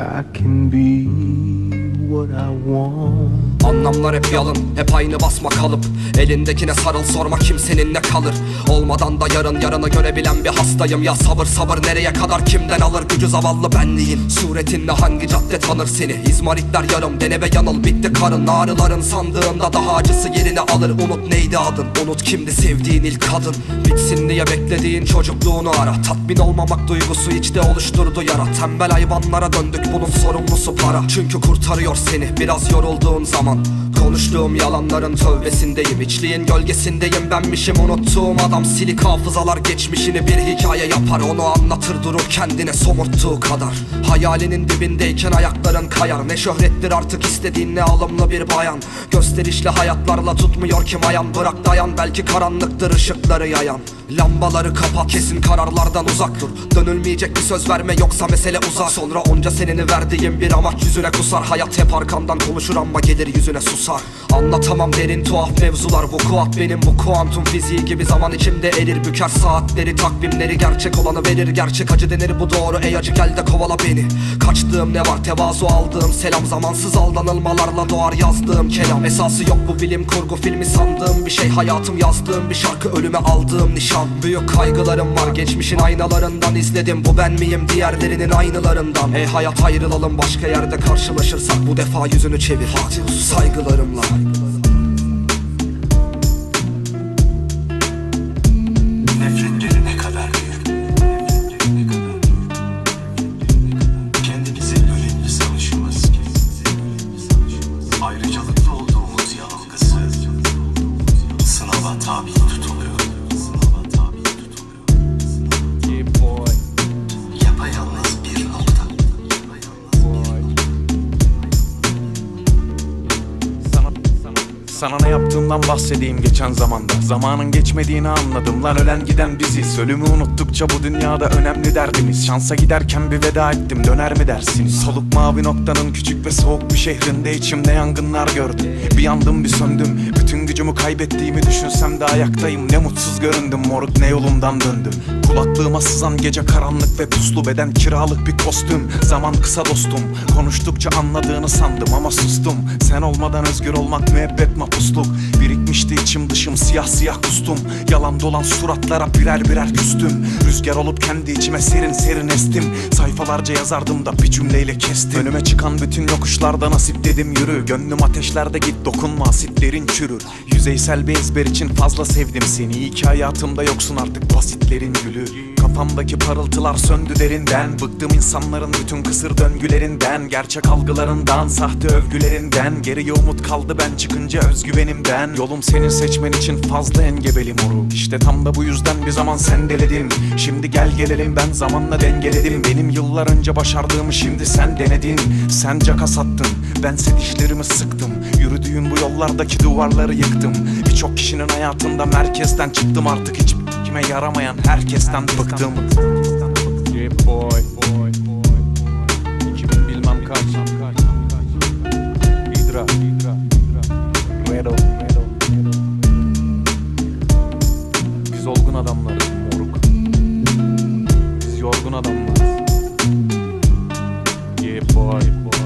I can be what I want. Anlamlar hep yalın Hep aynı basma kalıp. Elindekine sarıl sorma kimsenin ne kalır. Olmadan da yarın yarını görebilen bir hastayım. Ya sabır sabır nereye kadar kimden alır? Gücü zavallı benliğin Suretinle hangi cadde tanır seni? İzmaritler yarım dene ve yanıl. Bitti karın Ağrıların sandığında daha acısı yerini alır. Unut neydi adın? Unut kimdi sevdiğin ilk kadın? Bitsin diye beklediğin çocukluğunu ara. Tatmin olmamak duygusu içte oluşturdu yara. Tembel hayvanlara döndük bunun sorumlusu para. Çünkü kurtarıyor seni. Biraz yorulduğun zaman Konuştuğum yalanların tövbesindeyim. İçliğin gölgesindeyim. Benmişim unuttuğum adam Silik hafızalar geçmişini bir hikaye yapar. Onu anlatır durur kendine somurttuğu kadar. Hayalinin dibindeyken ayakların kayar. Ne şöhrettir artık istediğin ne alımlı bir bayan. Gösterişli hayatlarla tutmuyor kim ayan Bırak dayan belki karanlıktır ışıkları yayan. Lambaları kapat kesin kararlardan uzak dur. Dönülmeyecek bir söz verme yoksa mesele uzar Sonra onca seneni verdiğim bir amaç yüzüne kusar. Hayat hep arkamdan konuşur ama gelir yüzüne susar Anlatamam derin tuhaf mevzular. Bu kuat benim bu kuantum fiziği gibi zaman içimde erir. Büker saatleri takvimleri gerçek olanı verir. Gerçek acı denir bu doğru. Ey acı gel de kovala beni. Kaçtığım ne var? Tevazu aldığım selam. Zamansız aldanılmalarla doğar yazdığım kelam. Esası yok bu bilim kurgu filmi sandığım bir şey. Hayatım yazdığım bir şarkı ölüme aldığım nişan. Büyük kaygılarım var. Geçmişin aynalarından izledim. Bu ben miyim? Diğerlerinin aynılarından. Ey hayat ayrılalım. Başka yerde karşılaşırsak Bu defa yüzünü çevir. Hadi saygılarımla Nefretleri ne kadar büyük. Nefretleri ne kadar büyük. Kendimizi önemli sanışımız. Ayrıcalıklı olduğumuz yanılgısı. Sınava tabi tutuluyor. Sana ne yaptığımdan bahsedeyim geçen zamanda. Zamanın geçmediğini anladım lan ölen giden biziz. Ölümü unuttukça bu dünyada önemli derdimiz. Şansa giderken bir veda ettim döner mi dersiniz Soluk mavi noktanın küçük ve soğuk bir şehrinde içimde yangınlar gördüm. Bir yandım bir söndüm Gücümü kaybettiğimi düşünsem de ayaktayım. Ne mutsuz göründüm moruk ne yolumdan döndüm. Kulaklığıma sızan gece karanlık ve puslu beden kiralık bir kostüm. Zaman kısa dostum Konuştukça anladığını sandım ama sustum. Sen olmadan özgür olmak müebbet mapusluk. Birikmişti içim dışım siyah siyah kustum. Yalan dolan suratlara birer birer küstüm. Rüzgar olup kendi içime serin serin estim Sayfalarca yazardım da bir cümleyle kestim. Önüme çıkan bütün yokuşlarda nasip dedim yürü. Gönlüm ateşlerde git dokunma asitlerin çürür. Yüzeysel bir ezber için fazla sevdim seni. İyi ki hayatımda yoksun artık basitlerin gülü Kafamdaki parıltılar söndü derinden. Bıktım insanların bütün kısır döngülerinden. Gerçek algılarından, sahte övgülerinden. Geriye umut kaldı ben çıkınca özgüvenimden. Yolum senin seçmen için fazla engebeli moruk İşte tam da bu yüzden bir zaman sendeledin Şimdi gel gelelim ben zamanla dengeledim. Benim yıllar önce başardığımı şimdi sen denedin. Sen caka sattın, bense dişlerimi sıktım. Yürüdüğüm bu yollardaki duvarları yıktım. Birçok kişinin hayatında merkezden çıktım artık hiç işime yaramayan herkesten bıktım. J boy. Kimin bilmem kaç. Hydra. Redo Biz olgun adamlarız moruk. Biz yorgun adamlarız. Yeah boy, boy.